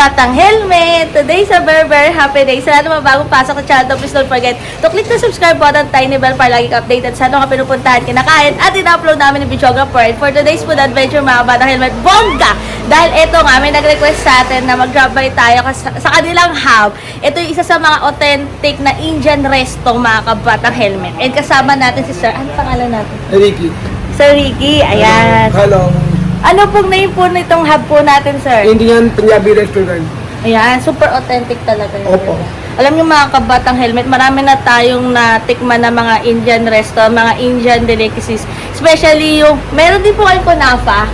Kabatang Helmet! Today is a very very happy day. Sa lahat mga bagong pasok sa channel, please don't forget to click the subscribe button, tiny bell para lagi ka updated sa ano ka pinupuntahan, kinakain, at in-upload namin ni Videographer. And for today's food adventure, mga Kabatang Helmet, bongga! Dahil ito nga, may nag-request sa atin na mag-grab by tayo kas- sa kanilang hub. Ito yung isa sa mga authentic na Indian resto, mga Kabatang Helmet. And kasama natin si Sir, ano pangalan natin? Ricky. Sir Ricky, ayan. Hello. Ano pong name po nitong hub po natin, sir? Indian Punjabi restaurant. Ayan, super authentic talaga yun. Opo. Alam niyo mga kabatang helmet, marami na tayong natikman na mga Indian resto, mga Indian delicacies. Especially yung, meron din po kayong kunafa.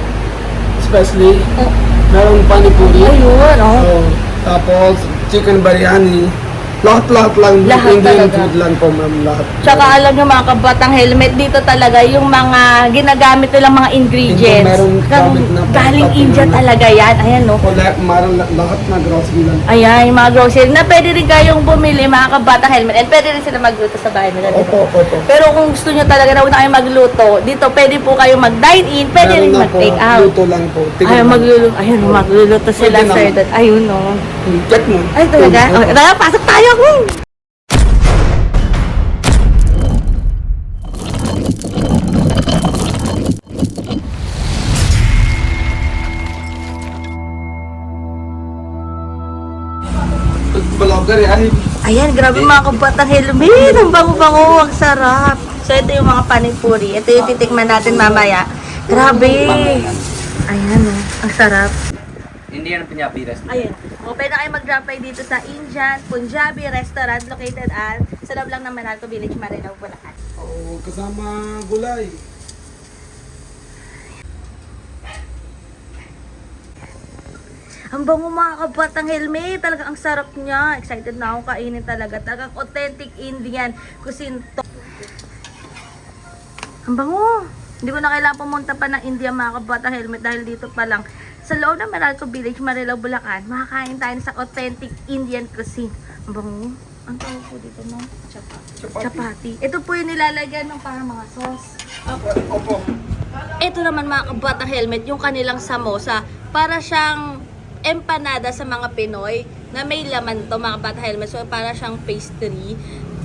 Especially, merong panipuri. ayun, oh. Oh, tapos, chicken biryani. Lahat-lahat lang. Lahat Indian talaga. food lang po, ma'am. Lahat. Tsaka alam niyo mga kabatang helmet, dito talaga yung mga ginagamit nilang mga ingredients. Kang- gamit na galing India na- talaga yan. Ayan, no. O, lahat, marang, lahat na grocery lang. Ayan, yung mga grocery na pwede rin kayong bumili mga kabatang helmet and pwede rin sila magluto sa bahay nila. ba? Opo, opo. Pero kung gusto nyo talaga na una kayo magluto, dito pwede po kayo mag-dine-in, pwede Meron rin mag-take out. Luto lang po. Tingnan Ay, magluluto. Ayun, magluluto sila, sir. Ayun, no. Hmm, Check mo. Ay, talaga? Opo. Okay, tara, pasok tayo. Hmm. Vlogger. Ay, Ayan, grabe mga kabatang helmet. Ang bango-bango, ang sarap. So, ito yung mga panipuri. Ito yung titikman natin mamaya. Grabe. Ayan, oh. Ang sarap. Indian Punjabi restaurant. Ayun. O, pwede kayo mag-drop by dito sa Indian Punjabi restaurant located at sa loob lang ng Manalco Village, Marilao, Bulacan. oh, kasama gulay. Ang bango mga kabatang helmet. Talaga ang sarap niya. Excited na ako kainin talaga. Talagang authentic Indian cuisine to. Ang bango. Hindi ko na kailangan pumunta pa ng India mga kabatang helmet dahil dito pa lang sa loob ng Meralco Village, Marilao, Bulacan, makakain tayo sa authentic Indian cuisine. Ang bango. Ang tawag po dito no? Chapati. Chapati. Ito po yung nilalagyan ng parang mga sauce. Opo. Opo. Ito naman mga kabatang helmet, yung kanilang samosa. Para siyang empanada sa mga Pinoy na may laman to mga kabatang helmet. So para siyang pastry.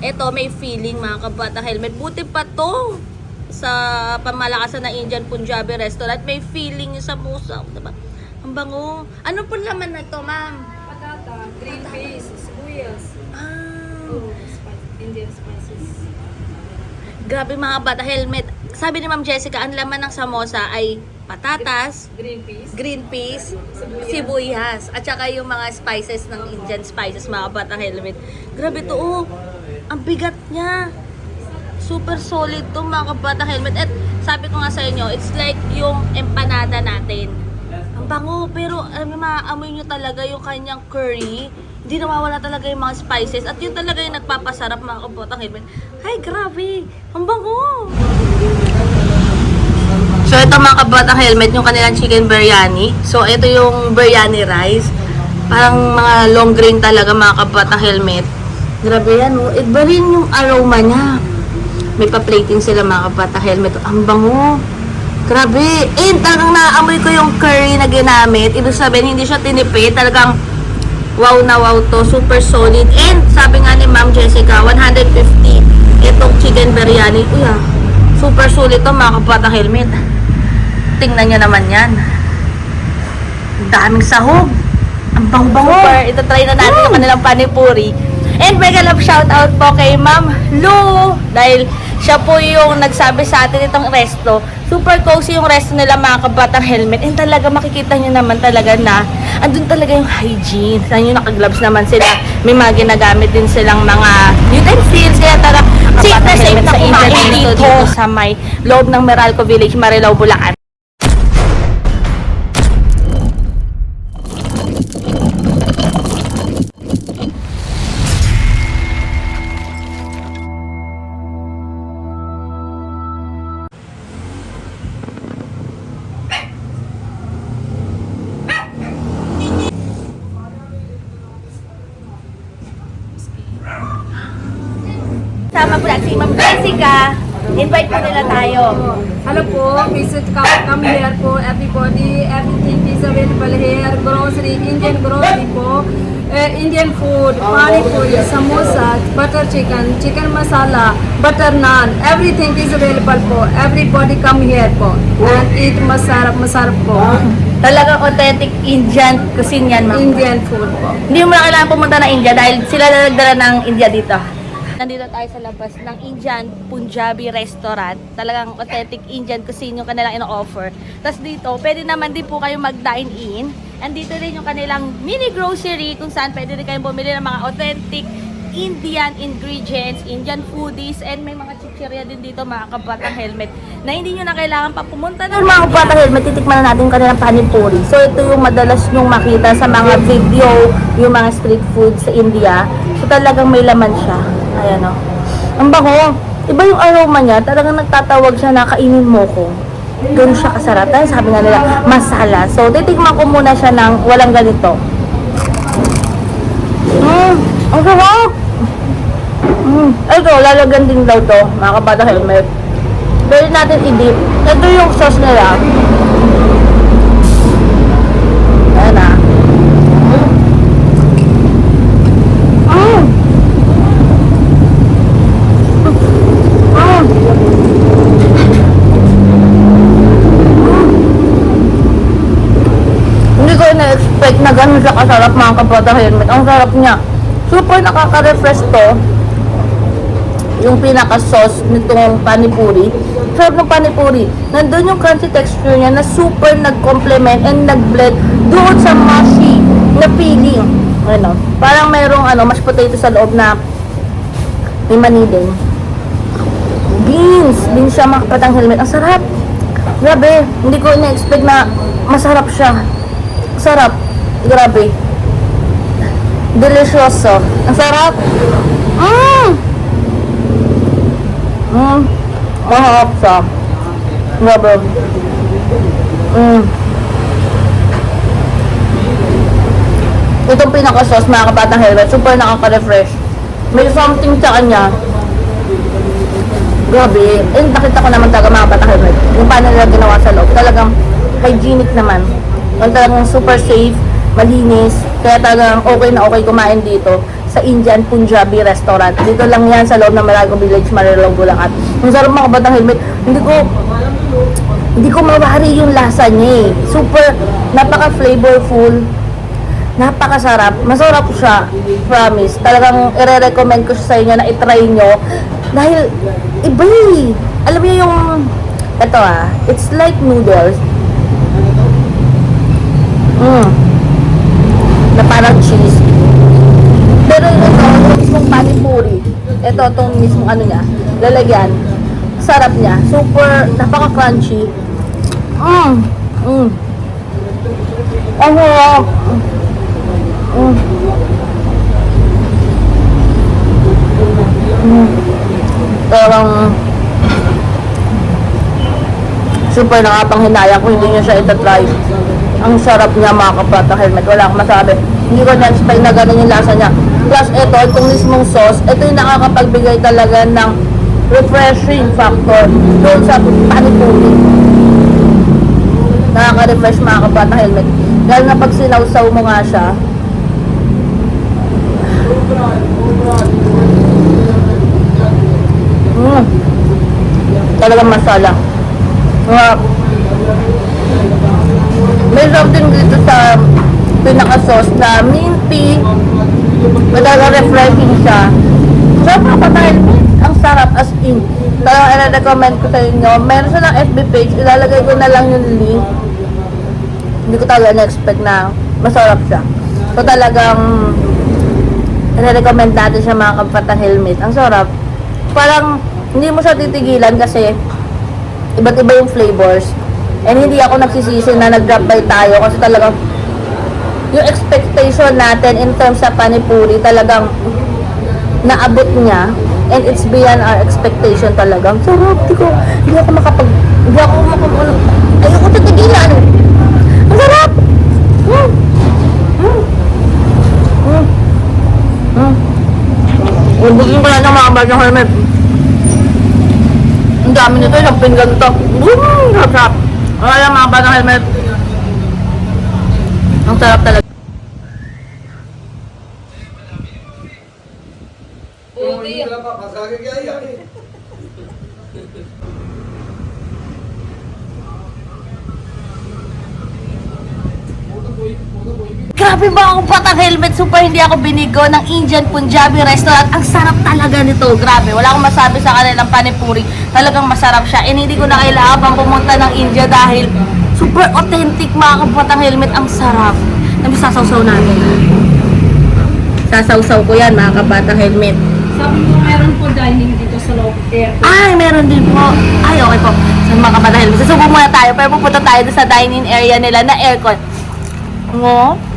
Ito may feeling mga kabatang helmet. Buti pa to sa pamalakasan ng Indian Punjabi restaurant. May feeling yung samosa. Diba? Ang bango. Ano po laman na to ma'am? Patata, green peas, sibuyas, Ah. oh, spi- Indian spices. Grabe mga bata helmet. Sabi ni Ma'am Jessica, ang laman ng samosa ay patatas, Green peas, green peas, Sibuyas. sibuyas, at saka yung mga spices ng Indian spices, mga batang helmet. Grabe to, oh. Ang bigat niya. Super solid to, mga kabatang helmet. At sabi ko nga sa inyo, it's like yung empanada natin. Ang bango, pero alam niyo, maaamoy talaga yung kanyang curry. Hindi nawawala talaga yung mga spices. At yun talaga yung nagpapasarap, mga kabatang helmet. Ay, grabe. Ang bango. So ito mga kabatang helmet, yung kanilang chicken biryani. So ito yung biryani rice. Parang mga long grain talaga mga kabatang helmet. Grabe yan, oh. Iba rin yung aroma niya. May pa-plating sila mga kabatang helmet. Ang bango. Grabe. Eh, talagang naamoy ko yung curry na ginamit. Ibig sabihin, hindi siya tinipid. Talagang wow na wow to. Super solid. And sabi nga ni Ma'am Jessica, 150 itong chicken biryani. Uy ah, super solid to mga kabatang helmet. Tingnan nyo naman yan. Daming sahog. Ang bango-bango. Super. Ito try na natin yung kanilang panipuri. And mega love shout out po kay Ma'am Lou. Dahil siya po yung nagsabi sa atin itong resto. Super cozy yung resto nila mga kabatang helmet. And talaga makikita nyo naman talaga na andun talaga yung hygiene. Saan yung nakagloves naman sila. May mga ginagamit din silang mga utensils. Kaya talaga safe na safe na kumain dito, dito sa may loob ng Meralco Village, Marilao, Bulacan. Jessica. invite mo nila tayo. Hello po, visit come, come here po everybody. Everything is available here. Grocery, Indian grocery po. Uh, Indian food, pani puri, samosa, butter chicken, chicken masala, butter naan. Everything is available po. Everybody come here po. And eat masarap, masarap po. Talagang authentic Indian cuisine yan, ma'am. Indian food po. Hindi mo na kailangan pumunta ng India dahil sila na nagdala ng India dito. Nandito tayo sa labas ng Indian Punjabi restaurant. Talagang authentic Indian cuisine yung kanilang ino-offer. Tapos dito, pwede naman din po kayo mag-dine in. And dito rin yung kanilang mini grocery kung saan pwede rin kayong bumili ng mga authentic Indian ingredients, Indian foodies, and may mga chichirya din dito mga kabatang helmet na hindi nyo na kailangan pa pumunta na. Mga kabatang helmet, titikman na natin yung kanilang panipuri. So ito yung madalas nyong makita sa mga video, yung mga street food sa India. So talagang may laman siya. Ayan o. Ang bango. Iba yung aroma niya, talagang nagtatawag siya na kainin mo ko. Ganun siya kasarap. Dahil sabi nga nila, masala. So, titikman ko muna siya ng walang ganito. Mmm, ang sarap! Mm. Ito, lalagyan din daw to, mga kabata helmet. Pwede natin i-dip. Ito yung sauce nila. Ayan na. Mm. Mm. Hindi ko na-expect na ganun siya kasarap mga kabata helmet. Ang sarap niya. Super nakaka-refresh to yung pinaka-sauce nitong panipuri. Sarap ng panipuri. Nandun yung crunchy texture niya na super nag-complement and nag-blend doon sa mushy na feeling. Ano, parang mayroong ano, mashed potato sa loob na may mani din. Beans! Beans siya mga helmet. Ang sarap! Grabe, hindi ko na-expect na masarap siya. Sarap. Grabe. Delicioso. Ang sarap. Mmm! Mm. Mahap siya. Grabe. Mm. Itong pinaka-sauce, mga kabatang helmet, super nakaka-refresh. May something sa kanya. Grabe. Eh, nakita ko naman talaga mga kabatang helmet. Yung paano nila ginawa sa loob. Talagang hygienic naman. Talagang super safe, malinis. Kaya talagang okay na okay kumain dito sa Indian Punjabi restaurant. Dito lang yan sa loob ng Marago Village, Marilao, Bulacan. Ang sarap mga batang helmet. Hindi ko hindi ko mawari yung lasa niya eh. Super, napaka-flavorful, napakasarap. Masarap siya, promise. Talagang i-recommend ko sa inyo na i-try nyo. Dahil, iba eh. Alam niyo yung, ito ah, it's like noodles. Mm. Parang cheese. Pero ito, yung mismong panipuri, ito, itong mismong ano niya, lalagyan, sarap niya. Super, napaka-crunchy. Mmm! Mmm! Ang sarap! Mm. Mm. Parang super nakapanghinaya kung hindi niya siya itatry. Ang sarap niya mga kapata helmet. Wala akong masabi. Hindi ko na-expect na ganun yung lasa niya. Plus ito, itong mismong sauce, ito yung nakakapagbigay talaga ng refreshing factor doon sa panipuri. Nakaka-refresh mga kapata helmet. Lalo na pag sinawsaw mo nga siya. Mm. Talagang masala. Nga, may something dito sa pinaka-sauce na minty. Talaga refreshing siya. Sobrang patay. Ang sarap as in. Talagang i-recommend ko sa inyo. Meron siya ng FB page. Ilalagay ko na lang yung link. Hindi ko talaga na-expect na masarap siya. So talagang i-recommend natin siya mga kapatang helmet. Ang sarap. Parang hindi mo siya titigilan kasi iba't iba yung flavors. And hindi ako nagsisisi na nag-drop by tayo kasi talagang yung expectation natin in terms sa panipuri talagang naabot niya and it's beyond our expectation talagang sarap di ko hindi ako makapag hindi ako makapag ayoko titigilan ang sarap mm. Mm. Mm. Mm. Ubusin ko na ng mga batang helmet Ang dami nito, ilang pinggan to. Boom! Sarap. Wala mga batang helmet. Ang sarap talaga. Grabe ba ako patang helmet? Super hindi ako binigo ng Indian Punjabi restaurant. Ang sarap talaga nito. Grabe. Wala akong masabi sa kanilang panipuri. Talagang masarap siya. And hindi ko na kailangan pang pumunta ng India dahil super authentic mga kapatang helmet. Ang sarap. Nabi sasawsaw natin. Sasawsaw ko yan mga kapatang helmet. Sabi mo, meron po dining dito sa loob air. Ay, meron din po. Ay, okay po. Sa mga kapatang helmet. Susubo muna tayo. Pero pupunta tayo sa dining area nila na aircon. Ngo? Mga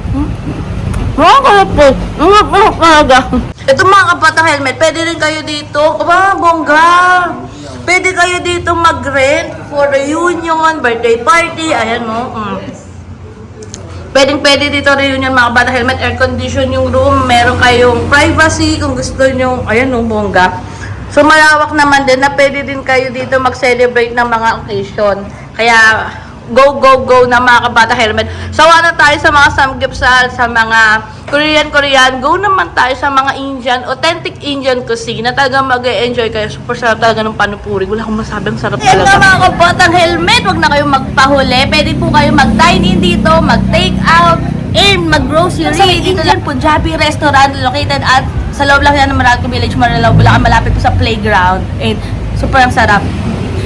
kalap po. Mga kalap talaga. Ito mga kapatang helmet, pwede rin kayo dito. Aba, bongga. Pwede kayo dito mag-rent for reunion, birthday party. Ayan mo. Mm. Pwedeng pwede dito reunion mga kapatang helmet. Air condition yung room. Meron kayong privacy kung gusto nyo. Ayan no, bongga. So malawak naman din na pwede din kayo dito mag-celebrate ng mga occasion. Kaya go, go, go na mga kabata helmet. Sawa na tayo sa mga samgipsal, sa mga Korean, Korean. Go naman tayo sa mga Indian, authentic Indian cuisine na talagang mag-enjoy kayo. Super sarap talaga ng panupuri. Wala akong masabing sarap Yan talaga. na mga kabatang helmet, wag na kayong magpahuli. Pwede po kayo mag-dine in dito, mag-take out, and mag-grocery. Sa Indian Punjabi restaurant located at sa loob lang yan ng Meralco Village, Marilao, Bulacan, malapit po sa playground. And super ang sarap.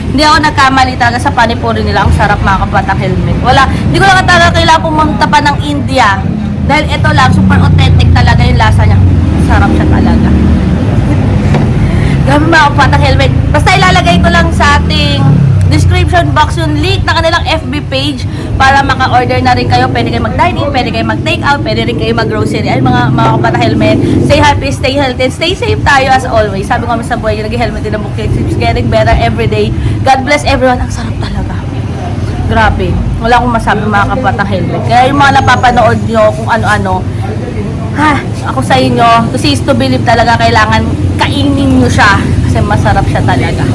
Hindi ako nagkamali talaga sa panipuri nila. Ang sarap mga kabatang helmet. Wala, hindi ko lang talaga kailangan pumunta pa ng India. Dahil ito lang, super authentic talaga yung lasa niya. Sarap siya talaga. Grabe mga kapatang helmet. Basta ilalagay ko lang sa ating description box yung link na kanilang FB page para maka-order na rin kayo. Pwede kayo mag-dine in, pwede kayo mag-take out, pwede rin kayo mag-grocery. Ay mga, mga kapatang helmet, stay happy, stay healthy, stay safe tayo as always. Sabi ko kami sa buhay, yung nag-helmet din ang bukid. It's getting better every day. God bless everyone. Ang sarap talaga. Grabe. Wala akong masabi mga kapatang helmet. Kaya yung mga napapanood nyo kung ano-ano, ha, ako sa inyo, see is to believe talaga kailangan kainin nyo siya kasi masarap siya talaga.